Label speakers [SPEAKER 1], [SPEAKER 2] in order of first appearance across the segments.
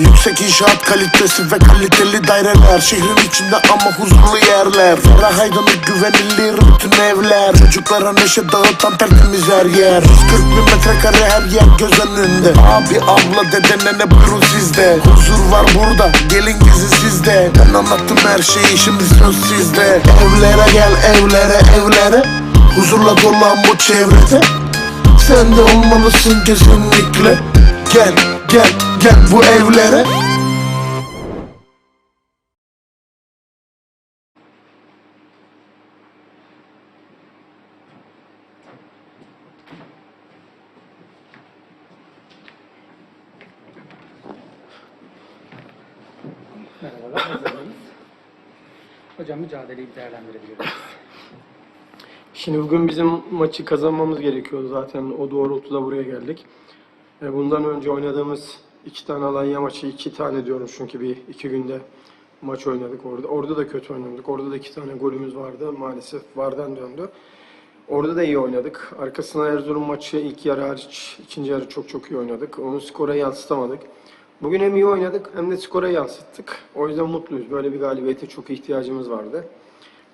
[SPEAKER 1] Yüksek inşaat kalitesi ve kaliteli daireler. Şehrin içinde ama huzurlu yerler. Ferah aydınlık güvenilir bütün evler. Çocuklara neşe dağıtan tertemiz her yer. 140 bin metrekare her yer göz önünde. Abi abla dede nene buyurun sizde. Huzur var burada gelin gizli sizde. Ben anlattım her şeyi şimdi söz sizde. Evlere gel evlere evlere. Huzurla dolan bu çevrede. Sen de olmalısın kesinlikle. Gel gel gel bu evlere
[SPEAKER 2] Merhabalar, hazırlanız. Hocam mücadeleyi değerlendirebiliriz.
[SPEAKER 3] Şimdi bugün bizim maçı kazanmamız gerekiyordu zaten o doğrultuda buraya geldik. E, Bundan önce oynadığımız iki tane Alanya maçı, iki tane diyorum çünkü bir iki günde maç oynadık orada. Orada da kötü oynadık. Orada da iki tane golümüz vardı. Maalesef vardan döndü. Orada da iyi oynadık. Arkasına Erzurum maçı ilk yarı hariç, ikinci yarı çok çok iyi oynadık. Onu skora yansıtamadık. Bugün hem iyi oynadık hem de skora yansıttık. O yüzden mutluyuz. Böyle bir galibiyete çok ihtiyacımız vardı.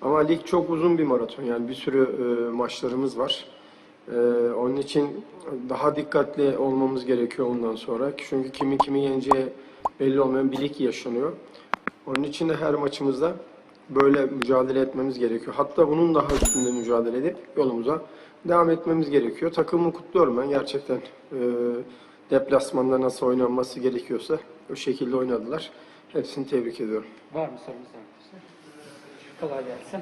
[SPEAKER 3] Ama lig çok uzun bir maraton yani bir sürü e, maçlarımız var. E, onun için daha dikkatli olmamız gerekiyor ondan sonra. Çünkü kimin kimi yeneceği belli olmayan bir yaşanıyor. Onun için de her maçımızda böyle mücadele etmemiz gerekiyor. Hatta bunun daha üstünde mücadele edip yolumuza devam etmemiz gerekiyor. Takımı kutluyorum ben gerçekten. E, deplasmanda nasıl oynanması gerekiyorsa o şekilde oynadılar. Hepsini tebrik ediyorum.
[SPEAKER 2] Var mı sorunuz arkadaşlar? Kolay gelsin.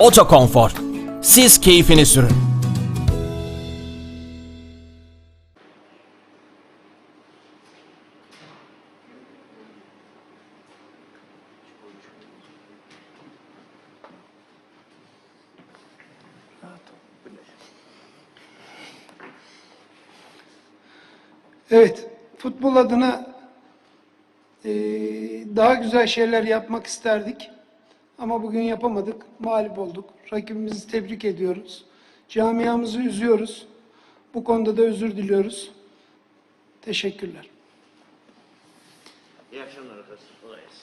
[SPEAKER 4] Otokonfor. Siz keyfini sürün.
[SPEAKER 5] Evet, futbol adına eee, daha güzel şeyler yapmak isterdik. Ama bugün yapamadık, mağlup olduk. Rakibimizi tebrik ediyoruz. Camiamızı üzüyoruz. Bu konuda da özür diliyoruz. Teşekkürler.
[SPEAKER 6] İyi akşamlar arkadaşlar. Kolay gelsin.